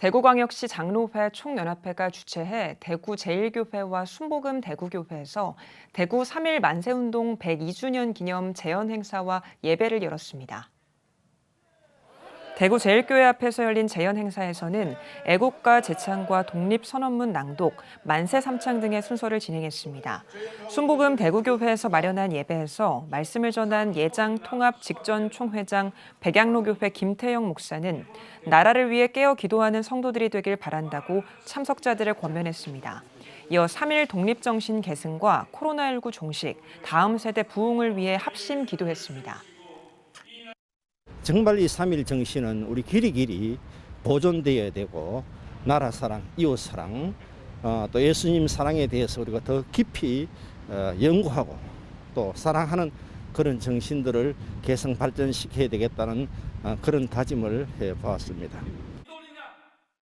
대구광역시 장로회 총연합회가 주최해 대구 제1교회와 순복음 대구교회에서 대구 3.1 만세운동 102주년 기념 재연 행사와 예배를 열었습니다. 대구 제1교회 앞에서 열린 재연 행사에서는 애국가 제창과 독립선언문 낭독, 만세 삼창 등의 순서를 진행했습니다. 순복음 대구교회에서 마련한 예배에서 말씀을 전한 예장 통합 직전 총회장 백양로교회 김태영 목사는 나라를 위해 깨어 기도하는 성도들이 되길 바란다고 참석자들을 권면했습니다. 이어 3.1 독립정신 계승과 코로나19 종식, 다음 세대 부흥을 위해 합심 기도했습니다. 정말 이3.1 정신은 우리 길이 길이 보존되어야 되고 나라 사랑, 이웃 사랑, 어, 또 예수님 사랑에 대해서 우리가 더 깊이 어, 연구하고 또 사랑하는 그런 정신들을 개성 발전시켜야 되겠다는 어, 그런 다짐을 해 보았습니다.